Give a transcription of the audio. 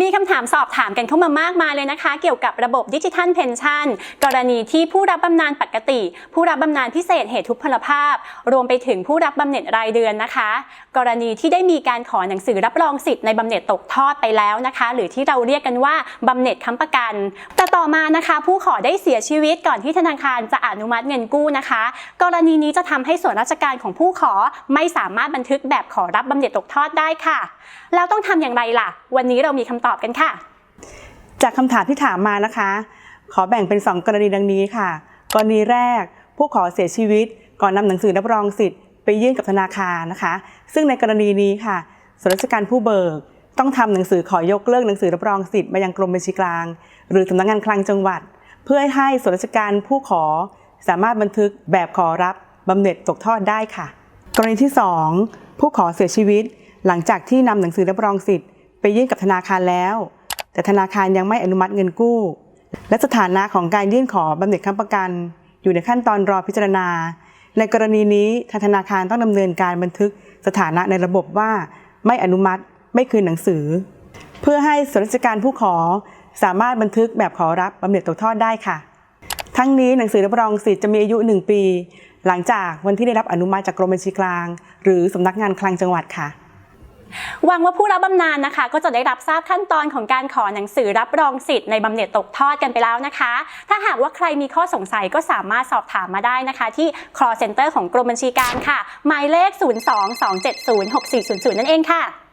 มีคำถามสอบถามกันเข้ามามากมายเลยนะคะ เกี่ยวกับระบบดิจิทัลเพนชั่นกรณีที่ผู้รับบำนาญปกติ ผู้รับบำนาญพิเศษเหตุทุพพลภาพ รวมไปถึงผู้รับบำเหน็จรายเดือนนะคะ กรณีที่ได้มีการขอหนังสือรับรองสิทธิ์ในบำเหน็จตกทอดไปแล้วนะคะ หรือที่เราเรียกกันว่าบำเหน็จค้ำประกัน แต่ต่อมานะคะ ผู้ขอได้เสียชีวิตก่อนที่ธนาคารจะอนุมัติเงินกู้นะคะ กรณีนี้จะทำให้ส่วนราชการของผู้ขอไม่สามารถบันทึกแบบขอรับบำเหน็จตกทอดได้ค่ะแล้วต้องทำอย่างไรล่ะ วันนี้เรามีคำตอบกันค่ะ จากคำถามที่ถามมานะคะ ขอแบ่งเป็น 2 กรณีดังนี้ค่ะ กรณีแรกผู้ขอเสียชีวิต ก่อนนำหนังสือรับรองสิทธิ์ไปยื่นกับธนาคารนะคะ ซึ่งในกรณีนี้ค่ะส่วนราชการผู้เบิกต้องทำหนังสือขอยกเลิกหนังสือรับรองสิทธิ์มายังกรมบัญชีกลาง หรือสำนักงานคลังจังหวัด เพื่อให้ส่วนราชการผู้ขอสามารถบันทึกแบบขอรับบำเหน็จตกทอดได้ค่ะ กรณีที่ 2 ผู้ขอเสียชีวิต หลังจากที่นำหนังสือรับรองสิทธิ์ ไปยื่นกับธนาคารแล้ว แต่ธนาคารยังไม่อนุมัติเงินกู้ และสถานะของการยื่นขอบำเหน็จค้ำประกัน อยู่ในขั้นตอนรอพิจารณา ในกรณีนี้ทางธนาคารต้องดำเนินการบันทึกสถานะในระบบว่า ไม่อนุมัติไม่คืนหนังสือ เพื่อให้ส่วนราชการผู้ขอสามารถบันทึกแบบขอรับบำเหน็จตกทอดได้ค่ะ ทั้งนี้หนังสือรับรองสิทธิ์จะมีอายุ 1 ปี หลังจากวันที่ได้รับอนุมัติจากกรมบัญชีกลาง หรือสำนักงานคลังจังหวัดค่ะ หวังว่าผู้รับบำนาญนะคะ ก็จะได้รับทราบขั้นตอนของการขอหนังสือรับรองสิทธิ์ในบำเหน็จตกทอดกันไปแล้วนะคะ ถ้าหากว่าใครมีข้อสงสัยก็สามารถสอบถามมาได้นะคะ ที่ call center ของกรมบัญชีกลางค่ะ หมายเลข 022706400 นั่นเองค่ะ